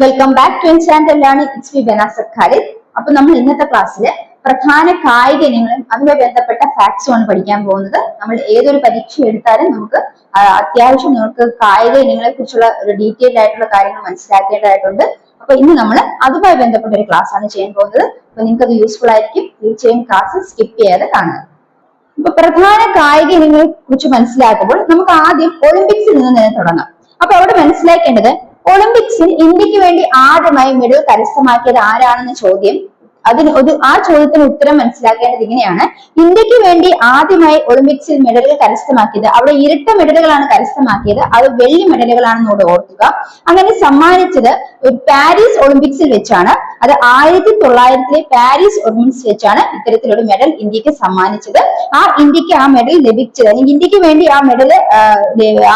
Welcome back to channel learning it's me Banasar Khalid അപ്പൊ നമ്മൾ ഇന്നത്തെ ക്ലാസ്സിൽ പ്രധാന കായിക ഇനങ്ങളും അതുമായി ബന്ധപ്പെട്ട ഫാക്ട്സും ആണ് പഠിക്കാൻ പോകുന്നത്. നമ്മൾ ഏതൊരു പരീക്ഷ എടുത്താലും നമുക്ക് അത്യാവശ്യം നമുക്ക് കായിക ഇനങ്ങളെ കുറിച്ചുള്ള ഒരു ഡീറ്റെയിൽഡ് ആയിട്ടുള്ള കാര്യങ്ങൾ മനസ്സിലാക്കേണ്ടതായിട്ടുണ്ട്. അപ്പൊ ഇന്ന് നമ്മൾ അതുമായി ബന്ധപ്പെട്ട ഒരു ക്ലാസ് ആണ് ചെയ്യാൻ പോകുന്നത്. അപ്പൊ നിങ്ങൾക്ക് അത് യൂസ്ഫുൾ ആയിരിക്കും. തീർച്ചയായും ക്ലാസ് സ്കിപ്പ് ചെയ്യാതെ കാണുക അപ്പൊ പ്രധാന കായിക ഇനങ്ങളെ കുറിച്ച് മനസ്സിലാക്കുമ്പോൾ നമുക്ക് ആദ്യം ഒളിമ്പിക്സിൽ നിന്ന് തന്നെ തുടങ്ങാം. അപ്പൊ അവിടെ മനസ്സിലാക്കേണ്ടത് ഒളിമ്പിക്സിൽ ഇന്ത്യയ്ക്ക് വേണ്ടി ആദ്യമായി മെഡൽ കരസ്ഥമാക്കിയത് ആരാണെന്ന ചോദ്യം അതിന് ഒരു ആ ചോദ്യത്തിന് ഉത്തരം മനസ്സിലാക്കേണ്ടത് ഇങ്ങനെയാണ്. ഇന്ത്യയ്ക്ക് വേണ്ടി ആദ്യമായി ഒളിമ്പിക്സിൽ മെഡലുകൾ കരസ്ഥമാക്കിയത് അവിടെ ഇരട്ട മെഡലുകളാണ് കരസ്ഥമാക്കിയത് അത് വെള്ളി മെഡലുകളാണെന്നോട് ഓർക്കുക. അങ്ങനെ സമ്മാനിച്ചത് പാരീസ് ഒളിമ്പിക്സിൽ വെച്ചാണ്. അത് ആയിരത്തി തൊള്ളായിരത്തിലെ പാരീസ് ഒളിമ്പിക്സ് വെച്ചാണ് ഇത്തരത്തിലൊരു മെഡൽ ഇന്ത്യയ്ക്ക് സമ്മാനിച്ചത്. ആ ഇന്ത്യയ്ക്ക് ആ മെഡൽ ലഭിച്ചത്. അല്ലെങ്കിൽ ഇന്ത്യയ്ക്ക് വേണ്ടി ആ മെഡൽ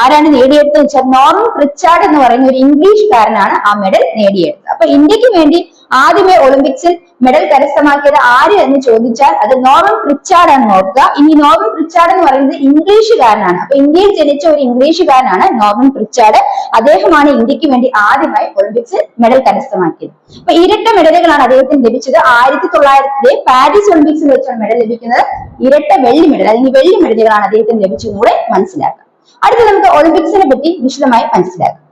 ആരാണ് നേടിയെടുത്തത് വെച്ചാൽ നോർമൻ പ്രിച്ചാർഡ് എന്ന് പറയുന്ന ഒരു ഇംഗ്ലീഷുകാരനാണ് ആ മെഡൽ നേടിയെടുത്തത്. അപ്പൊ ഇന്ത്യയ്ക്ക് വേണ്ടി ആദ്യമേ ഒളിമ്പിക്സിൽ മെഡൽ കരസ്ഥമാക്കിയത് ആര് എന്ന് ചോദിച്ചാൽ അത് നോവൽ പ്രിച്ചാർഡ് ആണ് നോക്കുക ഇനി നോവൽ പ്രിച്ചാർഡ് എന്ന് പറയുന്നത് ഇംഗ്ലീഷുകാരനാണ്. അപ്പൊ ഇന്ത്യയിൽ ജനിച്ച ഒരു ഇംഗ്ലീഷുകാരനാണ് നോവൽ പ്രിച്ചാർഡ് അദ്ദേഹമാണ് ഇന്ത്യയ്ക്ക് വേണ്ടി ആദ്യമായി ഒളിമ്പിക്സിൽ മെഡൽ കരസ്ഥമാക്കിയത്. അപ്പൊ ഇരട്ട മെഡലുകളാണ് അദ്ദേഹത്തിന് ലഭിച്ചത്. ആയിരത്തി തൊള്ളായിരത്തിലെ പാരീസ് ഒളിമ്പിക്സിൽ വെച്ചാണ് മെഡൽ ലഭിക്കുന്നത്. ഇരട്ട വെള്ളി മെഡൽ അല്ലെങ്കിൽ വെള്ളി മെഡലുകളാണ് അദ്ദേഹത്തിന് ലഭിച്ചും കൂടെ മനസ്സിലാക്കാം. അടുത്ത നമുക്ക് ഒളിമ്പിക്സിനെ പറ്റി വിശദമായി മനസ്സിലാക്കാം.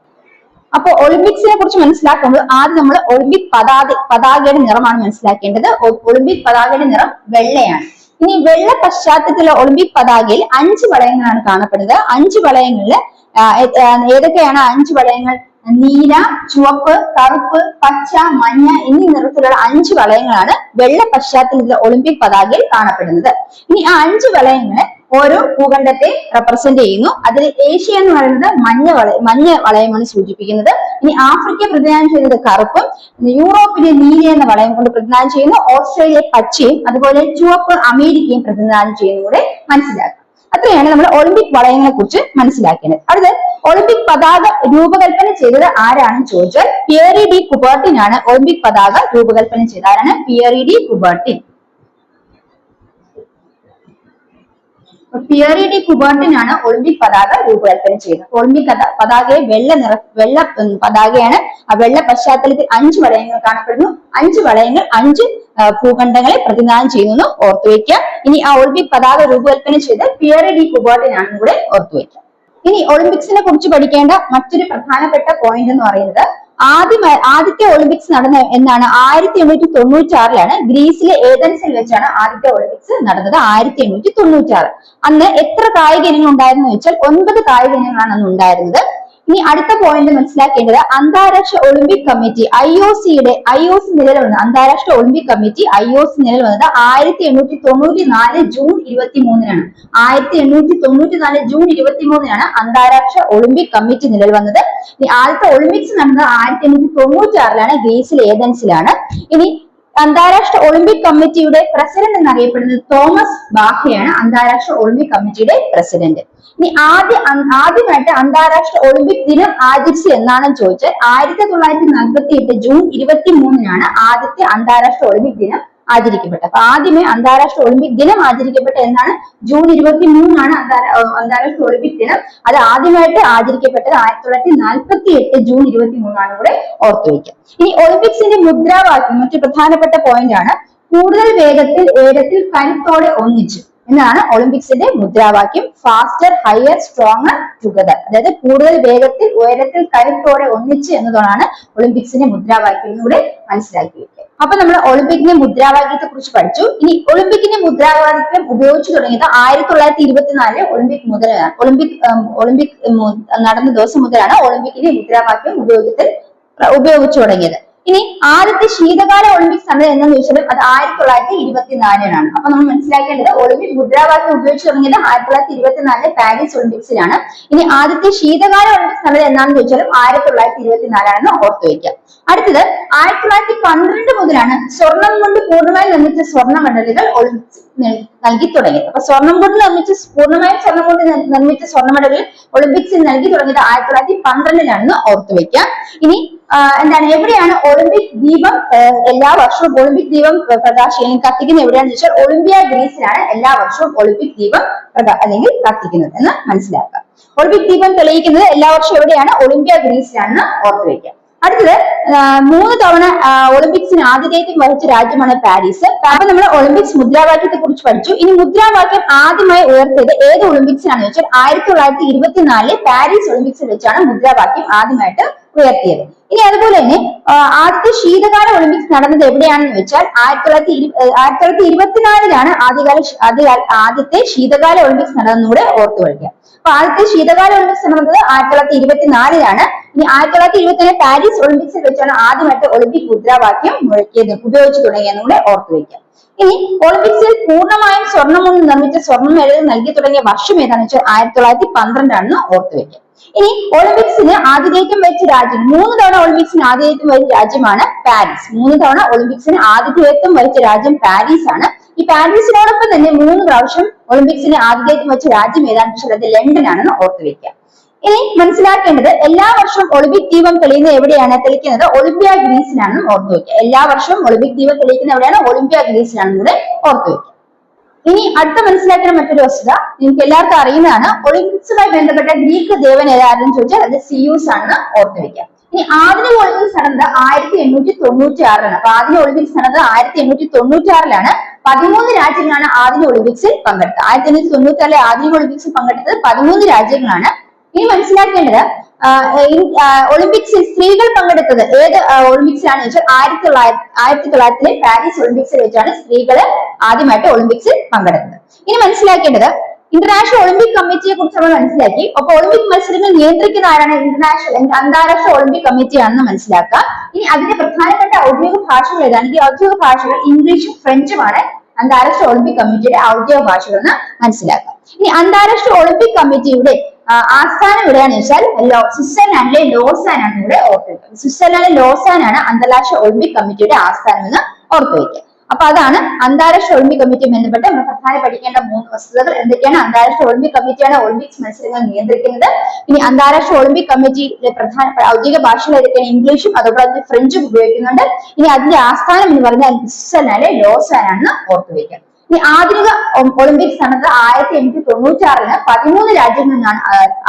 അപ്പൊ ഒളിമ്പിക്സിനെ കുറിച്ച് മനസ്സിലാക്കുമ്പോൾ ആദ്യം നമ്മൾ ഒളിമ്പിക് പതാക പതാകയുടെ നിറമാണ് മനസ്സിലാക്കേണ്ടത്. ഒളിമ്പിക് പതാകയുടെ നിറം വെള്ളയാണ്. ഇനി വെള്ള പശ്ചാത്തലത്തിലുള്ള ഒളിമ്പിക് പതാകയിൽ അഞ്ച് വളയങ്ങളാണ് കാണപ്പെടുന്നത്. അഞ്ച് വളയങ്ങളിൽ ആ, ഏതൊക്കെയാണ് അഞ്ച് വളയങ്ങൾ? നീല ചുവപ്പ് കറുപ്പ് പച്ച മഞ്ഞ എന്നീ നിറത്തിലുള്ള അഞ്ച് വളയങ്ങളാണ് വെള്ള പശ്ചാത്തലത്തിലുള്ള ഒളിമ്പിക് പതാകയിൽ കാണപ്പെടുന്നത്. ഇനി ആ അഞ്ച് വളയങ്ങൾ ഓരോ ഭൂഖണ്ഡത്തെ റെപ്രസെന്റ് ചെയ്യുന്നു. അതിൽ ഏഷ്യ എന്ന് പറയുന്നത് മഞ്ഞ വളയ മഞ്ഞ വളയമാണ് സൂചിപ്പിക്കുന്നത്. ഇനി ആഫ്രിക്ക പ്രതിദാനം ചെയ്യുന്നത് കറുപ്പും യൂറോപ്പിലെ നീല എന്ന വളയം കൊണ്ട് പ്രതിദാനം ചെയ്യുന്നു. ഓസ്ട്രേലിയ പച്ചയും അതുപോലെ ചുവപ്പ് അമേരിക്കയും പ്രതിദാനം ചെയ്യുന്നത് കൂടെ മനസ്സിലാക്കുക അത്രയാണ് നമ്മൾ ഒളിമ്പിക് വളയങ്ങളെ കുറിച്ച് മനസ്സിലാക്കേണ്ടത്. അടുത്ത് ഒളിമ്പിക് പതാക രൂപകൽപ്പന ചെയ്തത് ആരാണെന്ന് ചോദിച്ചാൽ പിയറി ഡി കുബർട്ടിനാണ് ഒളിമ്പിക് പതാക രൂപകൽപ്പന ചെയ്തത്. ആരാണ്? Pierre de Coubertin. Pierre de Coubertin Olympic പതാക രൂപകൽപ്പന ചെയ്തത് ഒളിമ്പിക് പത- പതാകയെ വെള്ള നിറ വെള്ള പതാകയാണ്. ആ വെള്ള പശ്ചാത്തലത്തിൽ അഞ്ച് വളയങ്ങൾ കാണപ്പെടുന്നു. അഞ്ച് വളയങ്ങൾ അഞ്ച് ഭൂഖണ്ഡങ്ങളെ പ്രതിനിധാനം ചെയ്യുന്നു. എന്ന് ഓർത്തു വെക്കുക ഇനി ആ ഒളിമ്പിക് പതാക രൂപകൽപ്പന ചെയ്ത് പിയറി ഡി കുബാട്ടിനാണെന്ന് കൂടെ ഓർത്തു വെക്കുക ഇനി ഒളിമ്പിക്സിനെ കുറിച്ച് പഠിക്കേണ്ട മറ്റൊരു പ്രധാനപ്പെട്ട പോയിന്റ് എന്ന് പറയുന്നത് ആദ്യം ആദ്യത്തെ ഒളിമ്പിക്സ് നടന്ന എന്നാണ് ആയിരത്തി എണ്ണൂറ്റി തൊണ്ണൂറ്റി ആറിലാണ് ഗ്രീസിലെ ഏതൻസിൽ വെച്ചാണ് ആദ്യത്തെ ഒളിമ്പിക്സ് നടന്നത് ആയിരത്തി എണ്ണൂറ്റി തൊണ്ണൂറ്റി ആറ് അന്ന് എത്ര കായിക ഇനങ്ങൾ ഉണ്ടായിരുന്നു വെച്ചാൽ ഒൻപത് കായിക ഇനങ്ങളാണ് അന്ന് ഉണ്ടായിരുന്നത്. ഇനി അടുത്ത പോയിന്റ് മനസ്സിലാക്കേണ്ടത് അന്താരാഷ്ട്ര ഒളിമ്പിക് കമ്മിറ്റി ഐ ഒ സിയുടെ ഐ ഒ സി നിലവിൽ വന്നത് അന്താരാഷ്ട്ര Olympic committee I O C നിലവിൽ വന്നത് ആയിരത്തി എണ്ണൂറ്റി തൊണ്ണൂറ്റി നാല് ജൂൺ ഇരുപത്തി മൂന്നിനാണ് ആയിരത്തി എണ്ണൂറ്റി തൊണ്ണൂറ്റി നാല് ജൂൺ ഇരുപത്തി മൂന്നിനാണ് അന്താരാഷ്ട്ര ഒളിമ്പിക് കമ്മിറ്റി നിലവിൽ വന്നത്. ഇനി ആദ്യത്തെ ഒളിമ്പിക്സ് നടന്നത് ആയിരത്തി എണ്ണൂറ്റി തൊണ്ണൂറ്റി ആറിലാണ് ഗ്രീസിലെ ഏതൻസിലാണ്. ഇനി അന്താരാഷ്ട്ര ഒളിമ്പിക് കമ്മിറ്റിയുടെ പ്രസിഡന്റ് എന്നറിയപ്പെടുന്നത് തോമസ് ബാഹയാണ് അന്താരാഷ്ട്ര ഒളിമ്പിക് കമ്മിറ്റിയുടെ പ്രസിഡന്റ്. ഇനി ആദ്യ ആദ്യമായിട്ട് അന്താരാഷ്ട്ര ഒളിമ്പിക് ദിനം ആചരിച്ചത് എന്നാണെന്ന് ചോദിച്ചാൽ ആയിരത്തി തൊള്ളായിരത്തി നാൽപ്പത്തി എട്ട് ജൂൺ ഇരുപത്തി മൂന്നിനാണ് ആദ്യത്തെ അന്താരാഷ്ട്ര ഒളിമ്പിക് ദിനം ആചരിക്കപ്പെട്ടത്. അപ്പൊ ആദ്യമേ അന്താരാഷ്ട്ര ഒളിമ്പിക് ദിനം ആചരിക്കപ്പെട്ട എന്നാണ് ജൂൺ ഇരുപത്തി മൂന്നാണ് അന്താരാഷ്ട്ര ഒളിമ്പിക് ദിനം. അത് ആദ്യമായിട്ട് ആചരിക്കപ്പെട്ടത് ആയിരത്തി തൊള്ളായിരത്തി നാൽപ്പത്തി എട്ട് ജൂൺ ഇരുപത്തി മൂന്നാണ് ഇവിടെ ഓർത്തു വയ്ക്കുക. ഇനി ഒളിമ്പിക്സിന്റെ മുദ്രാവാക്യം മറ്റു പ്രധാനപ്പെട്ട പോയിന്റ് ആണ്. കൂടുതൽ വേഗത്തിൽ ഉയരത്തിൽ കരുത്തോടെ ഒന്നിച്ചു എന്നാണ് ഒളിമ്പിക്സിന്റെ മുദ്രാവാക്യം. ഫാസ്റ്റർ ഹയർ സ്ട്രോങ്ങർ ടുഗദർ അതായത് കൂടുതൽ വേഗത്തിൽ ഉയരത്തിൽ കരുത്തോടെ ഒന്നിച്ച് എന്നതാണ് ഒളിമ്പിക്സിന്റെ മുദ്രാവാക്യം എന്നുകൂടെ മനസ്സിലാക്കി അപ്പൊ നമ്മൾ ഒളിമ്പിക്കിന്റെ മുദ്രാവാക്യത്തെ കുറിച്ച് പഠിച്ചു. ഇനി ഒളിമ്പിക്കിന്റെ മുദ്രാവാക്യം ഉപയോഗിച്ചു തുടങ്ങിയത് ആയിരത്തി തൊള്ളായിരത്തി ഇരുപത്തിനാലിൽ ഒളിമ്പിക് മുതലാണ് ഒളിമ്പിക് ഒളിമ്പിക് നടന്ന ദിവസം മുതലാണ് ഒളിമ്പിക്കിന്റെ മുദ്രാവാക്യം ഉപയോഗത്തിൽ ഉപയോഗിച്ചു തുടങ്ങിയത്. ഇനി ആദ്യത്തെ ശീതകാല ഒളിമ്പിക്സ് നടന്നത് എന്ന് ചോദിച്ചാലും അത് ആയിരത്തി തൊള്ളായിരത്തി ഇരുപത്തിനാലിനാണ്. അപ്പൊ നമ്മൾ മനസ്സിലാക്കേണ്ടത് ഒളിമ്പിക് മുദ്രാവാക്യം ഉപയോഗിച്ച് തുടങ്ങിയത് ആയിരത്തി തൊള്ളായിരത്തി ഇരുപത്തിനാലിലെ പാരീസ് ഒളിമ്പിക്സിലാണ് ഇനി ആദ്യത്തെ ശീതകാല ഒളിമ്പിക്സ് നടന്നത് എന്താണെന്ന് ചോദിച്ചാലും ആയിരത്തി തൊള്ളായിരത്തി ഇരുപത്തിനാലാണെന്ന് ഓർത്തു വയ്ക്കാം അടുത്തത് ആയിരത്തി തൊള്ളായിരത്തി പന്ത്രണ്ട് മുതലാണ് സ്വർണം കൊണ്ട് പൂർണമായി നിർമ്മിച്ച സ്വർണ മെഡലുകൾ ഒളിമ്പിക്സ് നൽ- നൽകി തുടങ്ങിയത്. അപ്പൊ സ്വർണം കൊണ്ട് നിർമ്മിച്ച പൂർണമായും സ്വർണം കൊണ്ട് നിർമ്മിച്ച സ്വർണ മെഡലുകൾ ഒളിമ്പിക്സിൽ നൽകി തുടങ്ങിയത് ആയിരത്തി തൊള്ളായിരത്തി പന്ത്രണ്ടിലാണെന്ന് ഓർത്തു വയ്ക്കാം ഇനി എന്താണ് എവിടെയാണ് ഒളിമ്പിക് ദീപം എല്ലാ വർഷവും ഒളിമ്പിക് ദീപം പ്രകാശിക്കുകയും കത്തിക്കുന്നത് എവിടെയാണെന്ന് വെച്ചാൽ ഒളിമ്പിയ ഗ്രീസിലാണ് എല്ലാ വർഷവും ഒളിമ്പിക് ദീപം അല്ലെങ്കിൽ കത്തിക്കുന്നത് എന്ന് മനസ്സിലാക്കുക. ഒളിമ്പിക് ദീപം തെളിയിക്കുന്നത് എല്ലാ വർഷവും എവിടെയാണ്? ഒളിമ്പിയ ഗ്രീസിലാണെന്ന് ഓർത്തു വെക്കുക അടുത്തത് മൂന്ന് തവണ ഒളിമ്പിക്സിന് ആതിഥേയത്വം വഹിച്ച രാജ്യമാണ് പാരീസ്. അപ്പൊ നമ്മൾ ഒളിമ്പിക്സ് മുദ്രാവാക്യത്തെ കുറിച്ച് പഠിച്ചു. ഇനി മുദ്രാവാക്യം ആദ്യമായി ഉയർത്തിയത് ഏത് ഒളിമ്പിക്സിനാണെന്ന് വെച്ചാൽ ആയിരത്തി തൊള്ളായിരത്തി ഇരുപത്തിനാലിലെ പാരീസ് ഒളിമ്പിക്സിൽ വെച്ചാണ് മുദ്രാവാക്യം ആദ്യമായിട്ട് ഉയർത്തിയത്. ഇനി അതുപോലെ തന്നെ ആദ്യത്തെ ശീതകാല ഒളിമ്പിക്സ് നടന്നത് എവിടെയാണെന്ന് വെച്ചാൽ ആയിരത്തി തൊള്ളായിരത്തി ആയിരത്തി തൊള്ളായിരത്തി ഇരുപത്തിനാലിലാണ് ആദ്യകാല ആദ്യകാല ആദ്യത്തെ ശീതകാല ഒളിമ്പിക്സ് നടന്നൂടെ ഓർത്തു വയ്ക്കുക. അപ്പൊ ആദ്യത്തെ ശീതകാല ഒളിമ്പിക്സ് നടന്നത് ആയിരത്തി തൊള്ളായിരത്തി ഇരുപത്തിനാലിലാണ്. ഇനി ആയിരത്തി തൊള്ളായിരത്തി ഇരുപത്തിനാല് പാരീസ് ഒളിമ്പിക്സിൽ വെച്ചാണ് ആദ്യമായിട്ട് ഒളിമ്പിക് മുദ്രാവാക്യം മുഴക്കിയത് ഉപയോഗിച്ചു തുടങ്ങിയെന്നുകൂടെ ഓർത്തു വയ്ക്കുക. ഇനി ഒളിമ്പിക്സിൽ പൂർണമായും സ്വർണം കൊണ്ട് നിർമ്മിച്ച സ്വർണ മെഡൽ നൽകി തുടങ്ങിയ വർഷം ഏതാണെന്ന് വെച്ചാൽ ആയിരത്തി തൊള്ളായിരത്തി പന്ത്രണ്ടാണെന്ന് ഓർത്തു വയ്ക്കുക. ഇനി ഒളിമ്പിക്സിന് ആതിഥേയത്വം വഹിച്ച രാജ്യം. മൂന്ന് തവണ ഒളിമ്പിക്സിന് ആതിഥേയത്വം വഹിച്ച രാജ്യമാണ് പാരീസ്. മൂന്ന് തവണ ഒളിമ്പിക്സിന് ആതിഥേയത്വം വഹിച്ച രാജ്യം പാരീസ് ആണ് ഈ പാരീസിനോടൊപ്പം തന്നെ മൂന്ന് പ്രാവശ്യം ഒളിമ്പിക്സിന് ആതിഥേയത്വം വഹിച്ച രാജ്യം ഏതാണെന്ന് വെച്ചാൽ അത് ലണ്ടൻ ആണെന്ന് ഓർത്തു വെക്കുക. ഇനി മനസ്സിലാക്കേണ്ടത് എല്ലാ വർഷവും ഒളിമ്പിക് ദീപം തെളിയുന്നത് എവിടെയാണ്? തെളിക്കുന്നത് ഒളിമ്പ്യ ഗ്രീസിലാണെന്ന് ഓർത്തു വെക്കുക. എല്ലാ വർഷവും ഒളിമ്പിക് ദീപം തെളിയിക്കുന്ന എവിടെയാണ്? ഒളിമ്പ്യ ഗ്രീസിലാണെന്ന് കൂടെ ഓർത്തു ഇനി അടുത്ത മനസ്സിലാക്കുന്ന മറ്റൊരു വസ്തുത നിങ്ങൾക്ക് എല്ലാവർക്കും അറിയുന്നതാണ് ഒളിമ്പിക്സുമായി ബന്ധപ്പെട്ട ഗ്രീക്ക് ദേവൻ ഏതായാലും ചോദിച്ചാൽ അത് സിയൂസ് ആണെന്ന് ഓർത്തു വെക്കാം ഇനി ആദ്യ ഒളിമ്പിക്സ് നടന്നത് ആയിരത്തി എണ്ണൂറ്റി തൊണ്ണൂറ്റി ആറിലാണ് അപ്പൊ ആദ്യ ഒളിമ്പിക്സ് നടന്നത് ആയിരത്തി എണ്ണൂറ്റി തൊണ്ണൂറ്റി ആറിലാണ് പതിമൂന്ന് രാജ്യങ്ങളാണ് ആദ്യ ഒളിമ്പിക്സിൽ പങ്കെടുത്തത്. ആയിരത്തി എണ്ണൂറ്റി തൊണ്ണൂറ്റി ആറിലെ ആദ്യ ഒളിമ്പിക്സിൽ പങ്കെടുത്തത് പതിമൂന്ന് രാജ്യങ്ങളാണ്. ഇനി മനസ്സിലാക്കേണ്ടത് ഒളിമ്പിക്സിൽ സ്ത്രീകൾ പങ്കെടുത്തത് ഏത് ഒളിമ്പിക്സിലാണ് വെച്ചാൽ ആയിരത്തി തൊള്ളായിരത്തി ആയിരത്തി തൊള്ളായിരത്തിലെ പാരീസ് ഒളിമ്പിക്സിൽ വെച്ചാണ് സ്ത്രീകൾ ആദ്യമായിട്ട് ഒളിമ്പിക്സിൽ പങ്കെടുത്തത്. ഇനി മനസ്സിലാക്കേണ്ടത് ഇന്റർനാഷണൽ ഒളിമ്പിക് കമ്മിറ്റിയെ കുറിച്ച് നമ്മൾ മനസ്സിലാക്കി. അപ്പൊ ഒളിമ്പിക് മത്സരങ്ങൾ നിയന്ത്രിക്കുന്ന ആരാണ്? ഇന്റർനാഷണൽ അന്താരാഷ്ട്ര ഒളിമ്പിക് കമ്മിറ്റി ആണെന്ന് മനസ്സിലാക്കുക. ഇനി അതിന്റെ പ്രധാനപ്പെട്ട ഔദ്യോഗിക ഭാഷകൾ ഏതാണ്? ഈ ഔദ്യോഗിക ഭാഷകൾ ഇംഗ്ലീഷും ഫ്രഞ്ചുമാണ് അന്താരാഷ്ട്ര ഒളിമ്പിക് കമ്മിറ്റിയുടെ ഔദ്യോഗിക ഭാഷകൾ എന്ന് മനസ്സിലാക്കാം ഇനി അന്താരാഷ്ട്ര ഒളിമ്പിക് കമ്മിറ്റിയുടെ ആസ്ഥാനം എവിടെയാണെന്ന് വെച്ചാൽ ലോ- സ്വിറ്റ്സർലാൻഡിലെ ലോസാൻ ആണ് ഇവിടെ ഓർത്തു വെക്കുക സ്വിറ്റ്സർലാൻഡിലെ ലോസാൻ ആണ് അന്താരാഷ്ട്ര ഒളിമ്പിക് കമ്മിറ്റിയുടെ ആസ്ഥാനം എന്ന് ഓർത്തു വെക്കുക അപ്പൊ അതാണ് അന്താരാഷ്ട്ര ഒളിമ്പിക് കമ്മിറ്റി ബന്ധപ്പെട്ട് നമ്മൾ പ്രധാന പഠിക്കേണ്ട മൂന്ന് വസ്തുതകൾ. എന്തൊക്കെയാണ് അന്താരാഷ്ട്ര ഒളിമ്പിക് കമ്മിറ്റിയാണ് ഒളിമ്പിക്സ് മത്സരങ്ങൾ നിയന്ത്രിക്കുന്നത്? ഇനി അന്താരാഷ്ട്ര ഒളിമ്പിക് കമ്മിറ്റിയിലെ പ്രധാന ഔദ്യോഗിക ഭാഷകൾ ഏതൊക്കെയാണ്? ഇംഗ്ലീഷും അതോടൊപ്പം തന്നെ ഫ്രഞ്ചും ഉപയോഗിക്കുന്നുണ്ട്. ഇനി അതിന്റെ ആസ്ഥാനം എന്ന് പറഞ്ഞാൽ സ്വിറ്റ്സർലാൻഡിലെ ലോസാൻ ആണെന്ന് ഓർത്തു വെക്കുക. ഇനി ആധുനിക ഒളിമ്പിക്സ് നടന്നത് ആയിരത്തി എണ്ണൂറ്റി തൊണ്ണൂറ്റി ആറിന് പതിമൂന്ന് രാജ്യങ്ങളിൽ നിന്നാണ്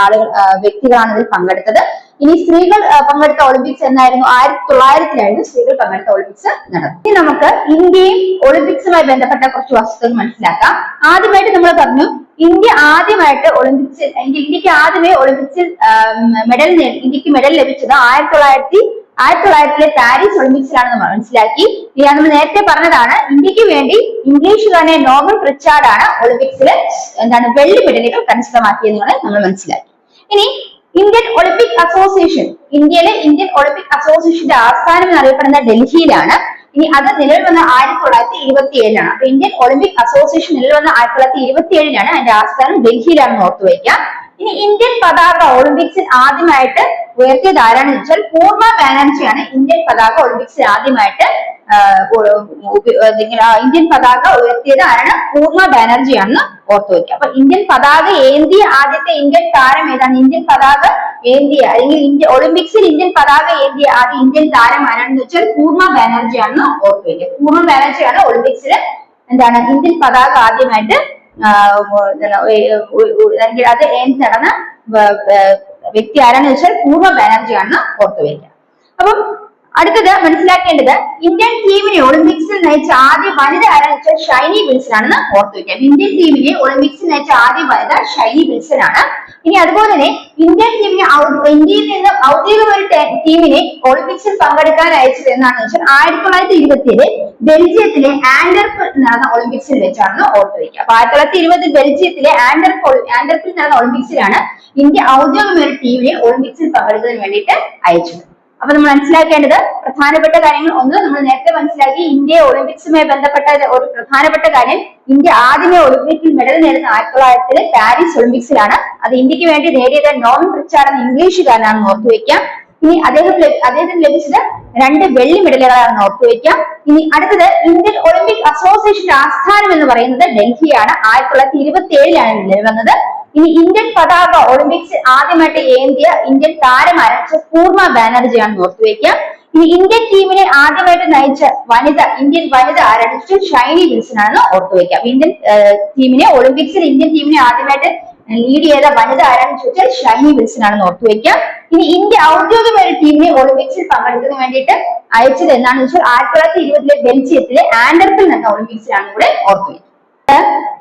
ആളുകൾ വ്യക്തികളാണ് ഇതിൽ പങ്കെടുത്തത്. ഇനി സ്ത്രീകൾ പങ്കെടുത്ത ഒളിമ്പിക്സ് എന്നായിരുന്നു ആയിരത്തി തൊള്ളായിരത്തിലായിരുന്നു സ്ത്രീകൾ പങ്കെടുത്ത ഒളിമ്പിക്സ് നടന്നത്. ഇനി നമുക്ക് ഇന്ത്യയും ഒളിമ്പിക്സുമായി ബന്ധപ്പെട്ട കുറച്ച് വസ്തുതകൾ മനസ്സിലാക്കാം. ആദ്യമായിട്ട് നമ്മൾ പറഞ്ഞു ഇന്ത്യ ആദ്യമായിട്ട് ഒളിമ്പിക്സിൽ ഇന്ത്യയ്ക്ക് ആദ്യമേ ഒളിമ്പിക്സിൽ മെഡൽ ഇന്ത്യയ്ക്ക് മെഡൽ ലഭിച്ചത് ആയിരത്തി തൊള്ളായിരത്തി ആയിരത്തി തൊള്ളായിരത്തിലെ പാരീസ് ഒളിമ്പിക്സിലാണെന്ന് മനസ്സിലാക്കി. നമ്മൾ നേരത്തെ പറഞ്ഞതാണ് ഇന്ത്യയ്ക്ക് വേണ്ടി ഇംഗ്ലീഷുകാരനെ നോബൽ റിച്ചാർഡ് ആണ് ഒളിമ്പിക്സിൽ എന്താണ് വെള്ളി മെഡലുകൾ കരസ്ഥമാക്കിയെന്നാണ് നമ്മൾ മനസ്സിലാക്കി. ഇനി ഇന്ത്യൻ ഒളിമ്പിക് അസോസിയേഷൻ ഇന്ത്യയിലെ ഇന്ത്യൻ ഒളിമ്പിക് അസോസിയേഷന്റെ ആസ്ഥാനം എന്നറിയപ്പെടുന്ന ഡൽഹിയിലാണ്. ഇനി അത് നിലവിൽ വന്ന ആയിരത്തി തൊള്ളായിരത്തി ഇരുപത്തി ഏഴിലാണ് അപ്പൊ ഇന്ത്യൻ ഒളിമ്പിക് അസോസിയേഷൻ നിലവിൽ വന്ന ആയിരത്തി തൊള്ളായിരത്തി ഇരുപത്തി ഏഴിലാണ് അതിന്റെ ആസ്ഥാനം ഡൽഹിയിലാണെന്ന് ഓർത്തു വയ്ക്കാം ഇനി ഇന്ത്യൻ പതാക ഒളിമ്പിക്സിൽ ആദ്യമായിട്ട് ഉയർത്തിയത് ആരാണെന്ന് വെച്ചാൽ പൂർണ ബാനർജിയാണ് ഇന്ത്യൻ പതാക ഒളിമ്പിക്സിൽ ആദ്യമായിട്ട് ഇന്ത്യൻ പതാക ഉയർത്തിയത് ആരാണ് പൂർണ ബാനർജിയാണെന്ന് ഓർത്തു വയ്ക്കുക അപ്പൊ ഇന്ത്യൻ പതാക ഏന്തിയ ആദ്യത്തെ ഇന്ത്യൻ താരം ഏതാണ് ഇന്ത്യൻ പതാക ഏന്തിയ അല്ലെങ്കിൽ ഇന്ത്യ ഒളിമ്പിക്സിൽ ഇന്ത്യൻ പതാക ഏന്തിയ ആദ്യ ഇന്ത്യൻ താരം ആരാണെന്ന് വെച്ചാൽ പൂർണ ബാനർജിയാണെന്ന് ഓർത്തു വയ്ക്കുക പൂർണ ബാനർജിയാണ് ഒളിമ്പിക്സിൽ എന്താണ് ഇന്ത്യൻ പതാക ആദ്യമായിട്ട് അല്ലെങ്കിൽ അത് ഏന്തി നടന്ന വ്യക്തി ആരാണെന്ന് വെച്ചാൽ പൂർവ ബാനർജി ആണെന്ന് ഓർത്തു വയ്ക്കുക. അപ്പം അടുത്തത് മനസ്സിലാക്കേണ്ടത് ഇന്ത്യൻ ടീമിനെ ഒളിമ്പിക്സിൽ നയിച്ച ആദ്യ വനിത ആരാന്ന് വെച്ചാൽ ഷൈനി വിൽസൺ ആണെന്ന് ഓർത്തു വെക്കാം ഇന്ത്യൻ ടീമിനെ ഒളിമ്പിക്സിൽ നയിച്ച ആദ്യ വനിത ഷൈനി വിൽസൺ ആണ്. ഇനി അതുപോലെ തന്നെ ഇന്ത്യൻ ടീമിനെ നെ ഇന്ത്യയിൽ നിന്ന് ഔദ്യോഗിക ഒരു ടേ- ടീമിനെ ഒളിമ്പിക്സിൽ പങ്കെടുക്കാൻ അയച്ചത് എന്നാണ് വെച്ചാൽ ആയിരത്തി തൊള്ളായിരത്തി ഇരുപത്തിയേഴ് ബെൽജിയത്തിലെ ആൻഡർപ്പ് നടന്ന ഒളിമ്പിക്സിൽ വെച്ചാണെന്ന് ഓർത്തു വെക്കുക. അപ്പൊ ആയിരത്തി തൊള്ളായിരത്തി ഇരുപത് ബെൽജിയത്തിലെ ആൻഡർപ്പ് ആൻഡർപ്പിൽ നടന്ന ഒളിമ്പിക്സിലാണ് ഇന്ത്യ ഔദ്യോഗിക ഒരു ടീമിനെ ഒളിമ്പിക്സിൽ പങ്കെടുക്കാൻ വേണ്ടിയിട്ട് അയച്ചത്. അപ്പൊ നമ്മൾ മനസ്സിലാക്കേണ്ടത് പ്രധാനപ്പെട്ട കാര്യങ്ങൾ ഒന്ന് നമ്മൾ നേരത്തെ മനസ്സിലാക്കി ഇന്ത്യ ഒളിമ്പിക്സുമായി ബന്ധപ്പെട്ട ഒരു പ്രധാനപ്പെട്ട കാര്യം ഇന്ത്യ ആദ്യമേ ഒളിമ്പിക്സിൽ മെഡൽ നേടുന്ന ആയിരത്തി തൊള്ളായിരത്തിൽ പാരീസ് ഒളിമ്പിക്സിലാണ്. അത് ഇന്ത്യയ്ക്ക് വേണ്ടി നേടിയത് നോൺ റിച്ചാർഡ് എന്ന ഇംഗ്ലീഷുകാരനാണെന്ന് ഓർത്തു വെക്കാം. ഇനി അദ്ദേഹം അദ്ദേഹത്തിന് ലഭിച്ചത് രണ്ട് വെള്ളി മെഡലുകളാണെന്ന് ഓർത്തു വെക്കാം. ഇനി അടുത്തത് ഇന്ത്യൻ ഒളിമ്പിക് അസോസിയേഷന്റെ ആസ്ഥാനം എന്ന് പറയുന്നത് ഡൽഹിയാണ്. ആയിരത്തി തൊള്ളായിരത്തി ഇരുപത്തി ഏഴിലാണ് നിലവിൽ വന്നത്. ഇനി ഇന്ത്യൻ പതാക ഒളിമ്പിക്സ് ആദ്യമായിട്ട് ഏന്തിയ ഇന്ത്യൻ ആരംഭിച്ച പൂർണ ബാനർജിയാണെന്ന് ഓർത്തു വെക്കാം ഇനി ഇന്ത്യൻ ടീമിനെ ആദ്യമായിട്ട് നയിച്ച വനിത ഇന്ത്യൻ വനിത ആരാധിച്ചു ഷൈനി വിൽസൺ ആണെന്ന് ഓർത്തു വെക്കാം ഇന്ത്യൻ ടീമിനെ ഒളിമ്പിക്സിൽ ഇന്ത്യൻ ടീമിനെ ആദ്യമായിട്ട് ലീഡ് ചെയ്ത വനിത ആരാണെന്ന് ചോദിച്ചാൽ ഷൈനി വിൽസൺ ആണെന്ന് ഓർത്തു വെക്കാം ഇനി ഇന്ത്യ ഔദ്യോഗികമായ ടീമിനെ ഒളിമ്പിക്സിൽ പങ്കെടുക്കുന്നതിന് വേണ്ടിയിട്ട് അയച്ചത് എന്താണെന്ന് വെച്ചാൽ ആയിരത്തി തൊള്ളായിരത്തി ഇരുപതിലെ ബെൽജിയത്തിലെ ആൻഡർപ്പിൽ നിന്ന ഒളിമ്പിക്സിലാണ് ഇവിടെ ഓർത്തു വെക്കുക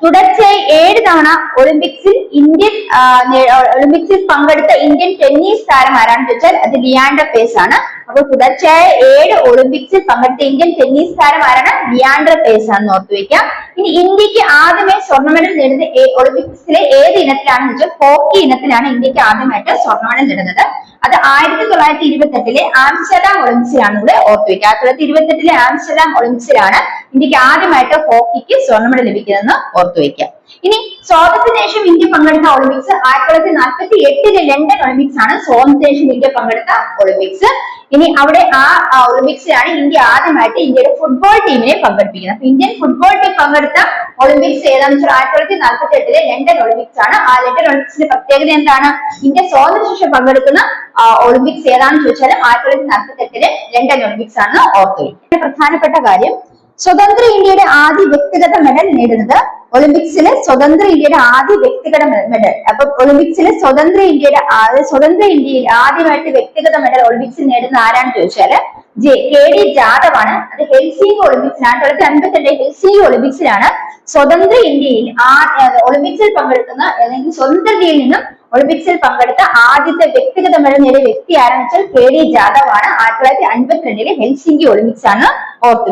തുടർച്ചയായി ഏഴ് തവണ ഒളിമ്പിക്സിൽ ഇന്ത്യൻ ഒളിമ്പിക്സിൽ പങ്കെടുത്ത ഇന്ത്യൻ ടെന്നീസ് താരം ആരാണെന്ന് ചോദിച്ചാൽ അത് ലിയാൻഡർ പേസ് ആണ്. അപ്പോൾ തുടർച്ചയായ ഏഴ് ഒളിമ്പിക്സിൽ പങ്കെടുത്ത ഇന്ത്യൻ ടെന്നീസ് താരം ആരാണ്? ലിയാൻഡർ പേസ് ആണെന്ന് ഓർത്തു വെക്കാം. ഇനി ഇന്ത്യയ്ക്ക് ആദ്യമേ സ്വർണ മെഡൽ നേടുന്ന ഒളിമ്പിക്സിലെ ഏത് ഇനത്തിലാണെന്ന് വെച്ചാൽ ഹോക്കി ഇനത്തിലാണ് ഇന്ത്യയ്ക്ക് ആദ്യമായിട്ട് സ്വർണ മെഡൽ നേടുന്നത്. അത് ആയിരത്തി തൊള്ളായിരത്തി ഇരുപത്തി എട്ടിലെ ആംസ്റ്റർഡാം ഒളിമ്പിക്സിലാണ് ഇവിടെ ഓർത്തു വെക്കുക ആയിരത്തി തൊള്ളായിരത്തി ഇരുപത്തി എട്ടിലെ ആംസ്റ്റർഡാം ഒളിമ്പിക്സിലാണ് ഇന്ത്യയ്ക്ക് ആദ്യമായിട്ട് ഹോക്കിക്ക് സ്വർണ മെഡൽ ലഭിക്കുന്നതെന്ന് ഓർത്തു വെക്കുക ഇനി സ്വാതന്ത്ര്യ ദേശം ഇന്ത്യ പങ്കെടുത്ത ഒളിമ്പിക്സ് ആയിരത്തി തൊള്ളായിരത്തി നാൽപ്പത്തി എട്ടിലെ ലണ്ടൻ ഒളിമ്പിക്സ് ആണ് സ്വാതന്ത്ര്യ ദേശം ഇന്ത്യ പങ്കെടുത്ത ഒളിമ്പിക്സ്. ഇനി അവിടെ ആ ഒളിമ്പിക്സിലാണ് ഇന്ത്യ ആദ്യമായിട്ട് ഇന്ത്യയുടെ ഫുട്ബോൾ ടീമിനെ പങ്കെടുപ്പിക്കുന്നത്. ഇന്ത്യൻ ഫുട്ബോൾ ടീം പങ്കെടുത്ത ഒളിമ്പിക്സ് ഏതാണെന്ന് വെച്ചാൽ ആയിരത്തി തൊള്ളായിരത്തി നാൽപ്പത്തി എട്ടിലെ ലണ്ടൻ ഒളിമ്പിക്സ് ആണ്. ആ ലണ്ടൻ ഒളിമ്പിക്സിന്റെ പ്രത്യേകത എന്താണ്? ഇന്ത്യ സ്വാതന്ത്ര്യ ശേഷം പങ്കെടുക്കുന്ന ഒളിമ്പിക്സ് ഏതാണെന്ന് ചോദിച്ചാൽ ആയിരത്തി തൊള്ളായിരത്തി നാൽപ്പത്തി എട്ടിലെ ലണ്ടൻ ഒളിമ്പിക്സ് ആണെന്ന് ഓർത്തു വെക്കുക പ്രധാനപ്പെട്ട കാര്യം സ്വതന്ത്ര ഇന്ത്യയുടെ ആദ്യ വ്യക്തിഗത മെഡൽ നേടുന്നത് ഒളിമ്പിക്സിലെ സ്വതന്ത്ര ഇന്ത്യയുടെ ആദ്യ വ്യക്തിഗത മെഡൽ അപ്പൊ ഒളിമ്പിക്സിലെ സ്വതന്ത്ര ഇന്ത്യയുടെ സ്വതന്ത്ര ഇന്ത്യയിൽ ആദ്യമായിട്ട് വ്യക്തിഗത മെഡൽ ഒളിമ്പിക്സിൽ നേടുന്ന ആരാണെന്ന് ചോദിച്ചാൽ ജെ കെ ഡി ജാദവ് ആണ് അത് ഹെൽസിംഗ് ഒളിമ്പിക്സിലാണ് തൊള്ളായിരത്തി അൻപത്തിരണ്ട് ഹെൽസിംഗ് ഒളിമ്പിക്സിലാണ് സ്വതന്ത്ര ഇന്ത്യയിൽ ആ ഒളിമ്പിക്സിൽ പങ്കെടുക്കുന്ന അല്ലെങ്കിൽ സ്വതന്ത്ര ഇന്ത്യയിൽ നിന്നും ഒളിമ്പിക്സിൽ പങ്കെടുത്ത ആദ്യത്തെ വ്യക്തിഗത മെഡൽ നേടിയ വ്യക്തി ആരാണെന്ന് വെച്ചാൽ കെ ഡി ജാദവ് ആണ് ആയിരത്തി തൊള്ളായിരത്തി അൻപത്തിരണ്ടിലെ ഹെൽസിംഗി ഒളിമ്പിക്സ് ആണ് ഓർത്തു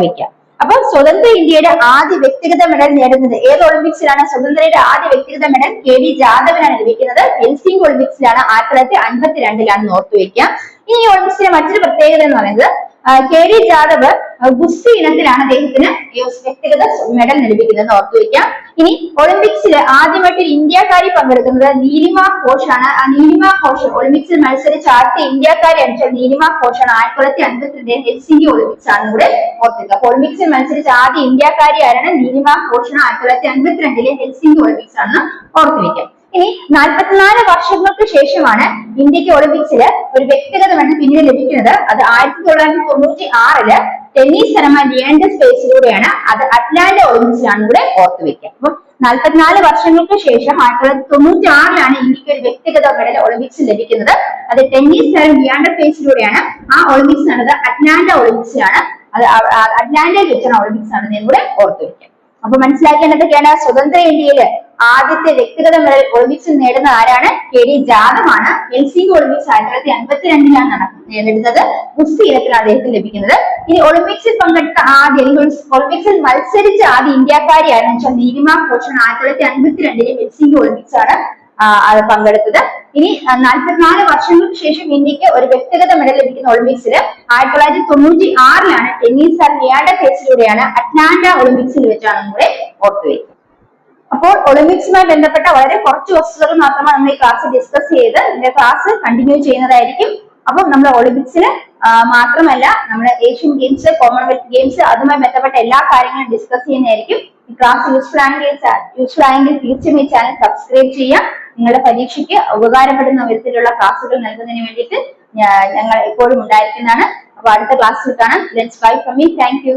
അപ്പോൾ സ്വതന്ത്ര ഇന്ത്യയുടെ ആദ്യ വ്യക്തിഗത മെഡൽ നേടുന്നത് ഏത് ഒളിമ്പിക്സിലാണ് സ്വതന്ത്രയുടെ ആദ്യ വ്യക്തിഗത മെഡൽ കെ വി ജാദവിനാണ് ലഭിക്കുന്നത്. ഹെൽസിംഗ് ഒളിമ്പിക്സിലാണ് ആയിരത്തി തൊള്ളായിരത്തി അൻപത്തിരണ്ടിലാണ് ഓർത്തു വെക്കുക ഇനി ഈ ഒളിമ്പിക്സിലെ മറ്റൊരു പ്രത്യേകത എന്ന് പറയുന്നത് കെ വി ജാദവ് ഗുസ്തി ഇനത്തിലാണ് അദ്ദേഹത്തിന് വ്യക്തിഗത മെഡൽ ലഭിക്കുന്നത് ഓർത്തു വെക്കാം ഇനി ഒളിമ്പിക്സിൽ ആദ്യമായിട്ട് ഇന്ത്യക്കാരി പങ്കെടുക്കുന്നത് നീലിമ ഘോഷാണ്. ആ നീലിമ ഘോഷ് ഒളിമ്പിക്സിൽ മത്സരിച്ച ആദ്യത്തെ ഇന്ത്യക്കാരി അടിച്ചാൽ നീലിമ ഘോഷാണ് ആയിരത്തി തൊള്ളായിരത്തി അൻപത്തിരണ്ട് ഹെൽസിംഗി ഒളിമ്പിക്സ് ആണ് ഇവിടെ ഓർത്തിക്കുക അപ്പൊ ഒളിമ്പിക്സിൽ മത്സരിച്ച ആദ്യ ഇന്ത്യക്കാരി ആരാണ്? നീലിമ ഘോഷാണ് ആയിരത്തി തൊള്ളായിരത്തി അൻപത്തിരണ്ടിലെ ഹെൽസിംഗി ഒളിമ്പിക്സ് ആണെന്ന് ഓർത്തു വെക്കാം ഇനി നാൽപ്പത്തിനാല് വർഷങ്ങൾക്ക് ശേഷമാണ് ഇന്ത്യയ്ക്ക് ഒളിമ്പിക്സിൽ ഒരു വ്യക്തിഗത മെഡൽ പിന്നീട് ലഭിക്കുന്നത്. അത് ആയിരത്തി തൊള്ളായിരത്തി തൊണ്ണൂറ്റി ആറിൽ ടെന്നീസ് താരമായ ലിയാൻഡർ സ്പേസിലൂടെയാണ് അത് അറ്റ്ലാന്റ ഒളിമ്പിക്സിലാണ് ഇവിടെ ഓർത്തു വെക്കുക. അപ്പം നാൽപ്പത്തിനാല് വർഷങ്ങൾക്ക് ശേഷം ആയിരത്തി തൊള്ളായിരത്തി തൊണ്ണൂറ്റി ആറിലാണ് ഇന്ത്യയ്ക്ക് ഒരു വ്യക്തിഗത മെഡൽ ഒളിമ്പിക്സിൽ ലഭിക്കുന്നത്. അത് ടെന്നീസ് താരം ലിയാൻഡർ സ്പേസിലൂടെയാണ് ആ ഒളിമ്പിക്സ് നടന്നത് അറ്റ്ലാന്റ ഒളിമ്പിക്സിലാണ്. അത് അറ്റ്ലാന്റയിൽ വെച്ചാണ് ഒളിമ്പിക്സ് നടന്നതെന്ന് കൂടെ ഓർത്തു വെക്കുക. അപ്പൊ മനസ്സിലാക്കേണ്ടതൊക്കെയാണ് സ്വതന്ത്ര ഇന്ത്യയിൽ ആദ്യത്തെ വ്യക്തിഗത മെഡൽ ഒളിമ്പിക്സിൽ നേടുന്ന ആരാണ്? കെ ഡി ജാദവാണ്. ഹെൽസിംഗ് ഒളിമ്പിക്സ് ആയിരത്തി തൊള്ളായിരത്തി അൻപത്തിരണ്ടിലാണ് നടക്കുന്നത് നേടുന്നത് ഗുസ്തി ഇനത്തിലാണ് അദ്ദേഹത്തിന് ലഭിക്കുന്നത്. ഇനി ഒളിമ്പിക്സിൽ പങ്കെടുത്ത ആദ്യ ഒളിമ്പിക്സിൽ മത്സരിച്ച ആദ്യ ഇന്ത്യക്കാരി ആരെന്ന് വെച്ചാൽ നീലിമ ഘോഷാണ് ആയിരത്തി തൊള്ളായിരത്തി അൻപത്തിരണ്ടിലെ ഹെൽസിംഗ് ഒളിമ്പിക്സ് ആണ് പങ്കെടുത്തത്. ഇനി നാൽപ്പത്തിനാല് വർഷങ്ങൾക്ക് ശേഷം ഇന്ത്യയ്ക്ക് ഒരു വ്യക്തിഗത മെഡൽ ലഭിക്കുന്ന ഒളിമ്പിക്സിൽ ആയിരത്തി തൊള്ളായിരത്തി തൊണ്ണൂറ്റി ആറിലാണ് ടെന്നീസ് സാർ ലിയാൻഡർ പേസിലൂടെയാണ് അറ്റ്ലാന്റ ഒളിമ്പിക്സിൽ വെച്ചാണ് നമ്മുടെ ഓർത്തുവയ്ക്കുന്നത് അപ്പോൾ ഒളിമ്പിക്സുമായി ബന്ധപ്പെട്ട വളരെ കുറച്ച് വസ്തുതകൾ മാത്രമാണ് നമ്മൾ ഈ ക്ലാസ് ഡിസ്കസ് ചെയ്ത്. ഇതിന്റെ ക്ലാസ് കണ്ടിന്യൂ ചെയ്യുന്നതായിരിക്കും. അപ്പം നമ്മൾ ഒളിമ്പിക്സിൽ മാത്രമല്ല നമ്മൾ ഏഷ്യൻ ഗെയിംസ് കോമൺവെൽത്ത് ഗെയിംസ് അതുമായി ബന്ധപ്പെട്ട എല്ലാ കാര്യങ്ങളും ഡിസ്കസ് ചെയ്യുന്നതായിരിക്കും. ഈ ക്ലാസ് യൂസ്ഫുൾ ആണെങ്കിൽ യൂസ്ഫുൾ ആയെങ്കിൽ തീർച്ചയായും ഈ ചാനൽ സബ്സ്ക്രൈബ് ചെയ്യാം. നിങ്ങളുടെ പരീക്ഷയ്ക്ക് ഉപകാരപ്പെടുന്ന വിധത്തിലുള്ള ക്ലാസ്സുകൾ നൽകുന്നതിന് വേണ്ടിയിട്ട് ഞങ്ങൾ എപ്പോഴും ഉണ്ടായിരിക്കുന്നതാണ്. അപ്പൊ അടുത്ത ക്ലാസ്സിൽ കാണാം. Let's bye from me thank